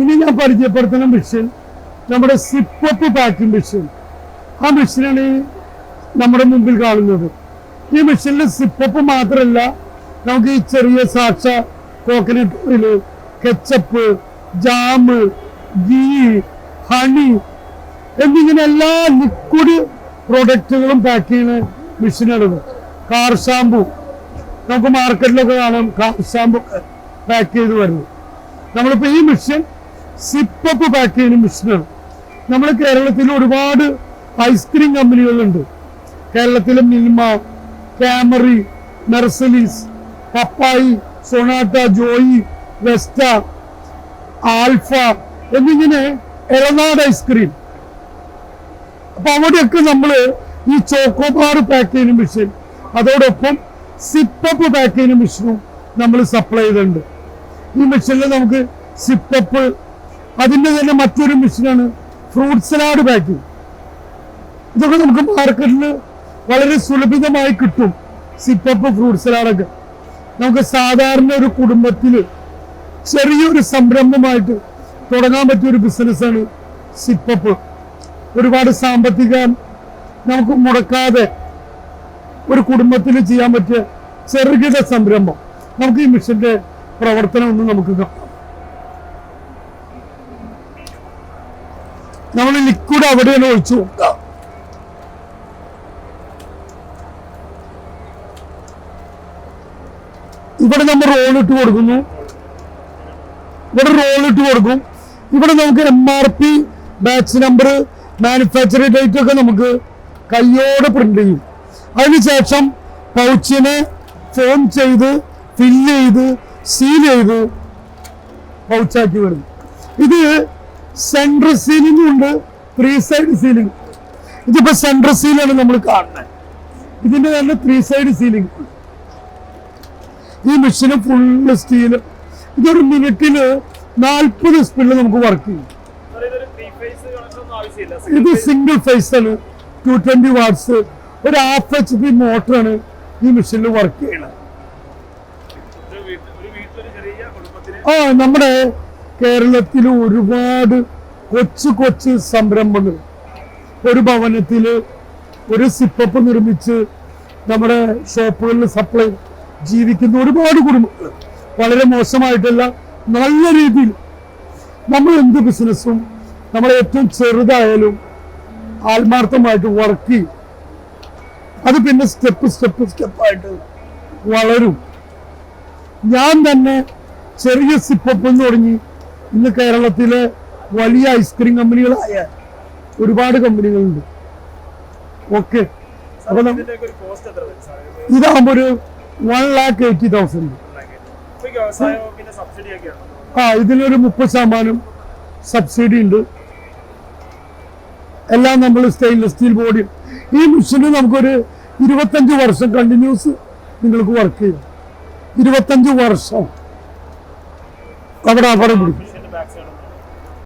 ഇനി ഞാൻ പരിചയപ്പെടുത്തുന്ന മെഷീൻ നമ്മുടെ സിപ്പപ്പ് പാക്കിംഗ് മെഷീൻ ആ മെഷീനാണ് നമ്മുടെ മുമ്പിൽ കാണുന്നത്. ഈ മെഷീനിൽ സിപ്പപ്പ് മാത്രമല്ല നമുക്ക് ഈ ചെറിയ സാക്ഷ coconut oil ketchup jam ghee honey എന്നിങ്ങനെ എല്ലാ ലിക്വിഡ് പ്രോഡക്റ്റുകളും പാക്ക് ചെയ്യുന്ന മെഷീനാണിത് കാർ ഷാമ്പു നമുക്ക് മാർക്കറ്റിലൊക്കെ കാണാം കാർ ഷാമ്പു പാക്ക് ചെയ്ത് വരുന്നത്. നമ്മളിപ്പോൾ ഈ മെഷീൻ സിപ്പപ്പ് പാക്ക് ചെയ്യുന്ന മെഷീനാണ് നമ്മൾ കേരളത്തിൽ ഒരുപാട് ഐസ്ക്രീം കമ്പനികളുണ്ട്. കേരളത്തിലെ മിൽമ കാമറി മെർസലീസ് പപ്പായി സൊണാട്ട ജോയി വെസ്റ്റ ആൽഫ എന്നിങ്ങനെ ഇളനാട് ഐസ്ക്രീം അപ്പൊ അവിടെയൊക്കെ നമ്മൾ ഈ ചോക്കോബാർ പാക്ക് ചെയ്യുന്ന മെഷീൻ അതോടൊപ്പം സിപ്പപ്പ് പാക്ക് ചെയ്യുന്ന മെഷീനും നമ്മൾ സപ്ലൈ ചെയ്തിട്ടുണ്ട് ഈ മെഷീനിൽ നമുക്ക് സിപ്പപ്പ് അതിന്റെ തന്നെ മറ്റൊരു മിഷനാണ് ഫ്രൂട്ട് സലാഡ് പാക്കിംഗ് ഇതൊക്കെ നമുക്ക് മാർക്കറ്റിൽ വളരെ സുലഭിതമായി കിട്ടും. സിപ്പപ്പ് ഫ്രൂട്ട് സലാഡൊക്കെ. നമുക്ക് സാധാരണ ഒരു കുടുംബത്തിൽ ചെറിയൊരു സംരംഭമായിട്ട് തുടങ്ങാൻ പറ്റിയ ഒരു ബിസിനസ്സാണ് സിപ്പപ്പ്. ഒരുപാട് സാമ്പത്തിക നമുക്ക് മുടക്കാതെ ഒരു കുടുംബത്തിൽ ചെയ്യാൻ പറ്റിയ ചെറുകിട സംരംഭം. നമുക്ക് ഈ മിഷന്റെ പ്രവർത്തനം ഒന്ന് നമുക്ക് കാണാം. നമ്മൾ ലിക്വിഡ് അവിടെ തന്നെ ഒഴിച്ചു കൊടുക്കുക. ഇവിടെ നമ്മൾ റോൾ ഇട്ട് കൊടുക്കുന്നു. ഇവിടെ റോൾ ഇട്ട് കൊടുക്കും. ഇവിടെ നമുക്ക് M R P batch number manufacturing date ഒക്കെ നമുക്ക് കയ്യോടെ പ്രിന്റ് ചെയ്യും. അതിനുശേഷം പൗച്ചിനെ ഫോം ചെയ്ത് ഫില്ല് ചെയ്ത് സീൽ ചെയ്ത് പൗച്ചാക്കി വരും ഇത് സെൻട്രൽ സീലിംഗ് ഉണ്ട്. ത്രീ സൈഡ് സീലിംഗ് ഇതിപ്പോ സെൻട്രൽ സീലാണ് നമ്മൾ കാണുന്നത് ഇതിന്റെ തന്നെ ത്രീ സൈഡ് സീലിംഗ് ഈ മെഷീന് ഫുള്ള് സ്റ്റീൽ ഇതൊരു മിനിറ്റിൽ നാൽപ്പത് സ്പീഡിൽ നമുക്ക് വർക്ക് ചെയ്യും. ഇത് സിംഗിൾ ഫേസ് ആണ്. ടു ട്വന്റി വാട്ട്സ് ഒരു ഹാഫ് എച്ച് പി മോട്ടറാണ് ഈ മെഷീനിൽ വർക്ക് ചെയ്യണത് ആ നമ്മുടെ കേരളത്തിൽ ഒരുപാട് കൊച്ചു കൊച്ചു സംരംഭങ്ങൾ. ഒരു ഭവനത്തിൽ ഒരു സിപ്പപ്പ് നിർമ്മിച്ച് നമ്മുടെ ഷോപ്പുകളിൽ സപ്ലൈ ജീവിക്കുന്ന ഒരുപാട് കുടുംബങ്ങൾ. വളരെ മോശമായിട്ടല്ല നല്ല രീതിയിൽ. നമ്മൾ എന്ത് ബിസിനസ്സും നമ്മൾ ഏറ്റവും ചെറുതായാലും ആത്മാർത്ഥമായിട്ട് വർക്ക് ചെയ്യും. അത് പിന്നെ സ്റ്റെപ്പ് സ്റ്റെപ്പ് സ്റ്റെപ്പായിട്ട് വളരും. ഞാൻ തന്നെ ചെറിയ സിപ്പപ്പ് തുടങ്ങി ഇന്ന് കേരളത്തിലെ വലിയ ഐസ്ക്രീം കമ്പനികളായ ഒരുപാട് കമ്പനികളുണ്ട് ഓക്കെ അപ്പൊ ഇതാകുമ്പോ ഒരു വൺ ലാക്ക് എയ്റ്റി തൗസൻഡ് ആ ഇതിനൊരു മുപ്പത് ശതമാനം സബ്സിഡി ഉണ്ട്. എല്ലാം നമ്മൾ സ്റ്റെയിൻലെസ് സ്റ്റീൽ ബോഡി ഈ മെഷീന് നമുക്കൊരു ഇരുപത്തഞ്ച് വർഷം കണ്ടിന്യൂസ് നിങ്ങൾക്ക് വർക്ക് ചെയ്യാം. ഇരുപത്തഞ്ച് വർഷം. അവിടെ അവിടെ പിടിക്കും.